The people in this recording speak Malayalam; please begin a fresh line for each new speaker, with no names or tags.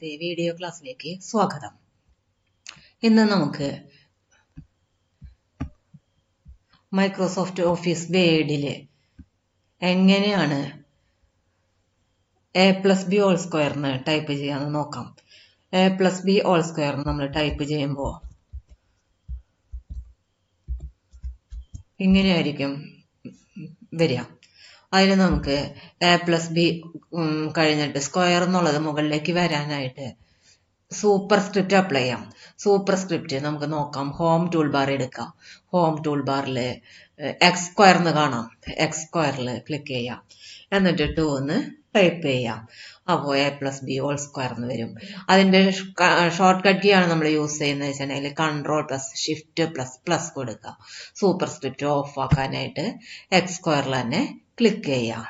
ഇന്നത്തെ വീഡിയോ ക്ലാസ്സിലേക്ക് സ്വാഗതം. ഇന്ന് നമുക്ക് മൈക്രോസോഫ്റ്റ് ഓഫീസ് വേഡിൽ എങ്ങനെയാണ് എ പ്ലസ് ബി ഓൾ സ്ക്വയറിന് ടൈപ്പ് ചെയ്യാന്ന് നോക്കാം. A plus B whole square നമ്മൾ ടൈപ്പ് ചെയ്യുമ്പോൾ ഇങ്ങനെയായിരിക്കും വരിക. അതിൽ നമുക്ക് എ പ്ലസ് ബി കഴിഞ്ഞിട്ട് സ്ക്വയർ എന്നുള്ളത് മുകളിലേക്ക് വരാനായിട്ട് സൂപ്പർ സ്ക്രിപ്റ്റ് അപ്ലൈ ചെയ്യാം. സൂപ്പർ സ്ക്രിപ്റ്റ് നമുക്ക് നോക്കാം. ഹോം ടൂൾ ബാർ എടുക്കാം. ഹോം ടൂൾ ബാറിൽ എക്സ് സ്ക്വയർ എന്ന് കാണാം. എക്സ് സ്ക്വയറിൽ ക്ലിക്ക് ചെയ്യാം. എന്നിട്ട് ടു എന്ന് ടൈപ്പ് ചെയ്യാം. അപ്പോൾ A plus B whole square എന്ന് വരും. അതിന്റെ ഷോർട്ട് കട്ട് കീ ആണ് നമ്മൾ യൂസ് ചെയ്യുന്നത് വെച്ചിട്ടുണ്ടെങ്കിൽ control plus shift plus plus കൊടുക്കുക സൂപ്പർ സ്ക്രിപ്റ്റ് ഓഫ് ആക്കാനായിട്ട് എക്സ് സ്ക്വയറിൽ തന്നെ ക്ലിക്ക് ചെയ്യാം